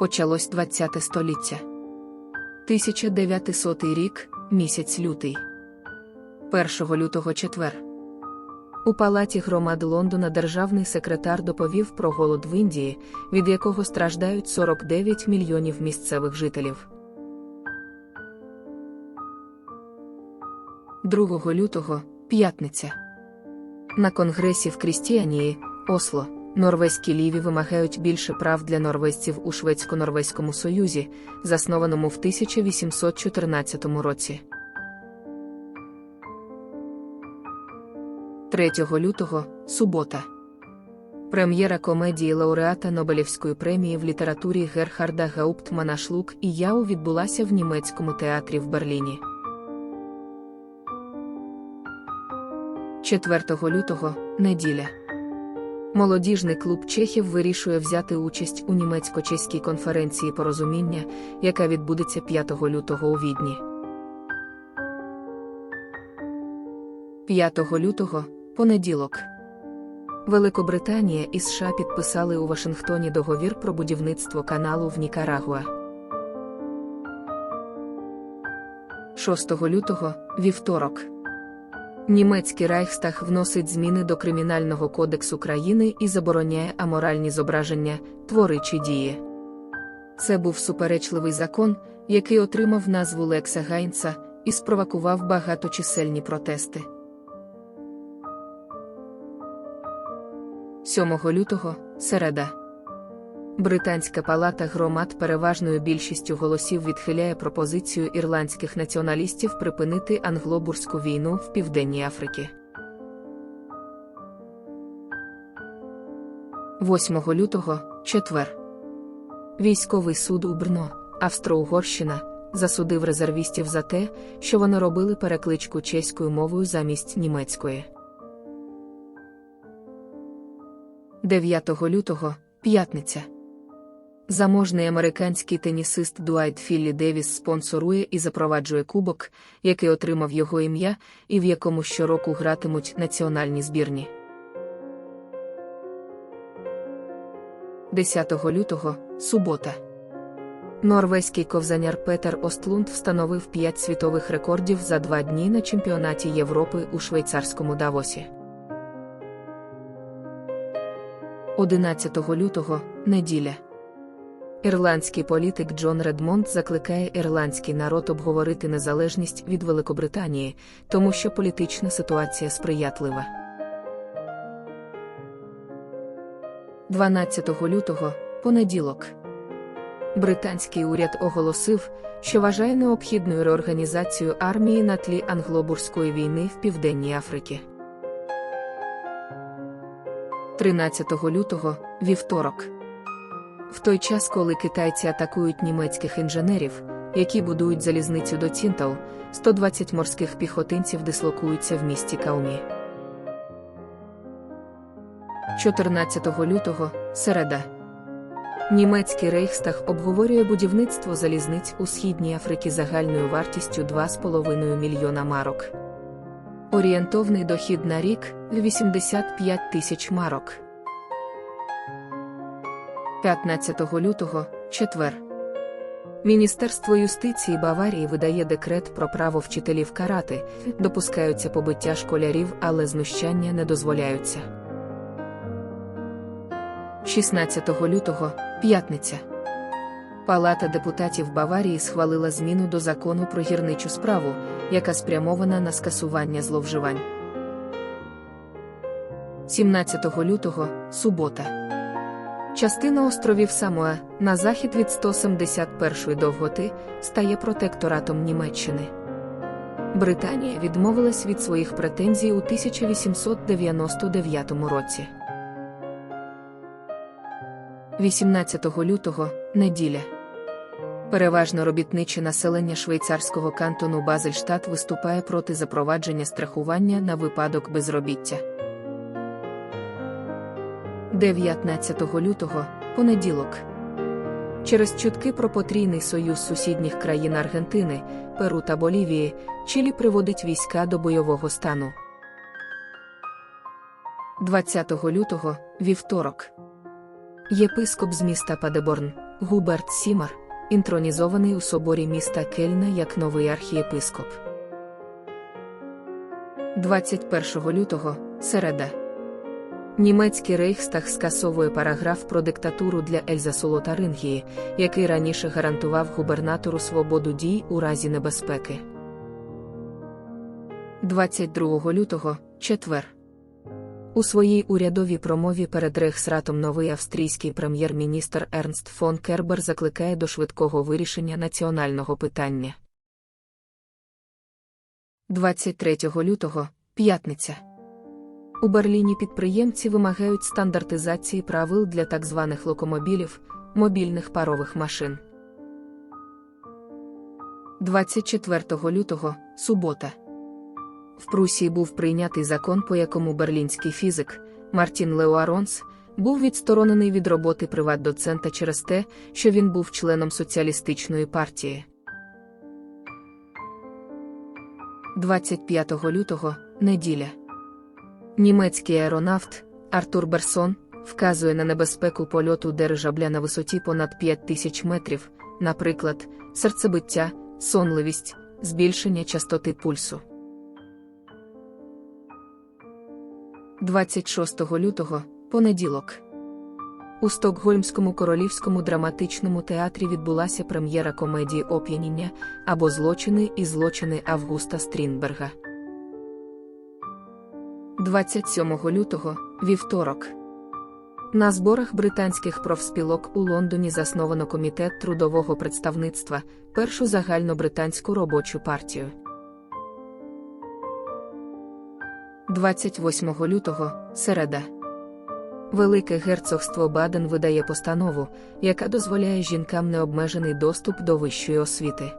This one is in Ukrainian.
Почалось 20 століття. 1900 рік, місяць лютий. 1 лютого четвер. У палаті громад Лондона державний секретар доповів про голод в Індії, від якого страждають 49 мільйонів місцевих жителів. 2 лютого п'ятниця. На конгресі в Крістіанії, Осло, норвезькі ліві вимагають більше прав для норвезців у Шведсько-Норвезькому Союзі, заснованому в 1814 році. 3 лютого субота. Прем'єра комедії лауреата Нобелівської премії в літературі Герхарда Гауптмана Шлук і Яу відбулася в німецькому театрі в Берліні. 4 лютого неділя. Молодіжний клуб Чехів вирішує взяти участь у німецько-чеській конференції порозуміння, яка відбудеться 5 лютого у Відні. 5 лютого понеділок. Великобританія і США підписали у Вашингтоні договір про будівництво каналу в Нікарагуа. 6 лютого вівторок. Німецький Райхстаг вносить зміни до Кримінального кодексу країни і забороняє аморальні зображення, твори чи дії. Це був суперечливий закон, який отримав назву Лекса Гайнца і спровокував багаточисельні протести. 7 лютого середа. Британська палата громад переважною більшістю голосів відхиляє пропозицію ірландських націоналістів припинити англобурську війну в Південній Африці. 8 лютого четвер. Військовий суд у Брно, Австро-Угорщина, засудив резервістів за те, що вони робили перекличку чеською мовою замість німецької. 9 лютого п'ятниця. Заможний американський тенісист Дуайт Філлі Девіс спонсорує і запроваджує кубок, який отримав його ім'я, і в якому щороку гратимуть національні збірні. 10 лютого субота. Норвезький ковзаняр Петер Остлунд встановив 5 світових рекордів за два дні на чемпіонаті Європи у швейцарському Давосі. 11 лютого неділя. Ірландський політик Джон Редмонд закликає ірландський народ обговорити незалежність від Великобританії, тому що політична ситуація сприятлива. 12 лютого понеділок. Британський уряд оголосив, що вважає необхідною реорганізацію армії на тлі англобурської війни в Південній Африці. 13 лютого вівторок. В той час, коли китайці атакують німецьких інженерів, які будують залізницю до Цінтау, 120 морських піхотинців дислокуються в місті Каумі. 14 лютого середа. Німецький Рейхстаг обговорює будівництво залізниць у Східній Африці загальною вартістю 2,5 мільйона марок. Орієнтовний дохід на рік 85 тисяч марок. 15 лютого четвер. Міністерство юстиції Баварії видає декрет про право вчителів карати, допускаються побиття школярів, але знущання не дозволяються. 16 лютого п'ятниця. Палата депутатів Баварії схвалила зміну до закону про гірничу справу, яка спрямована на скасування зловживань. 17 лютого субота. Частина островів Самоа на захід від 171-ї довготи стає протекторатом Німеччини. Британія відмовилась від своїх претензій у 1899 році. 18 лютого неділя. Переважно робітниче населення швейцарського кантону Базельштат виступає проти запровадження страхування на випадок безробіття. 19 лютого понеділок. Через чутки про потрійний союз сусідніх країн Аргентини, Перу та Болівії, Чилі приводить війська до бойового стану. 20 лютого вівторок. Єпископ з міста Падеборн, Губерт Сімар, інтронізований у соборі міста Кельна як новий архієпископ. 21 лютого середа. Німецький Рейхстаг скасовує параграф про диктатуру для Ельзасу Лотарингії, який раніше гарантував губернатору свободу дій у разі небезпеки. 22 лютого четвер. У своїй урядовій промові перед Рейхсратом новий австрійський прем'єр-міністр Ернст фон Кербер закликає до швидкого вирішення національного питання. 23 лютого п'ятниця. У Берліні підприємці вимагають стандартизації правил для так званих локомобілів, мобільних парових машин. 24 лютого субота. В Прусії був прийнятий закон, по якому берлінський фізик Мартін Леуаронс був відсторонений від роботи приват-доцента через те, що він був членом соціалістичної партії. 25 лютого неділя. Німецький аеронавт Артур Берсон вказує на небезпеку польоту дирижабля на висоті понад 5 тисяч метрів, наприклад, серцебиття, сонливість, збільшення частоти пульсу. 26 лютого понеділок. У Стокгольмському королівському драматичному театрі відбулася прем'єра комедії Оп'яніння або Злочини і злочини Августа Стрінберга. 27 лютого вівторок. На зборах британських профспілок у Лондоні засновано комітет трудового представництва, першу загальнобританську робочу партію. 28 лютого середа. Велике герцогство Баден видає постанову, яка дозволяє жінкам необмежений доступ до вищої освіти.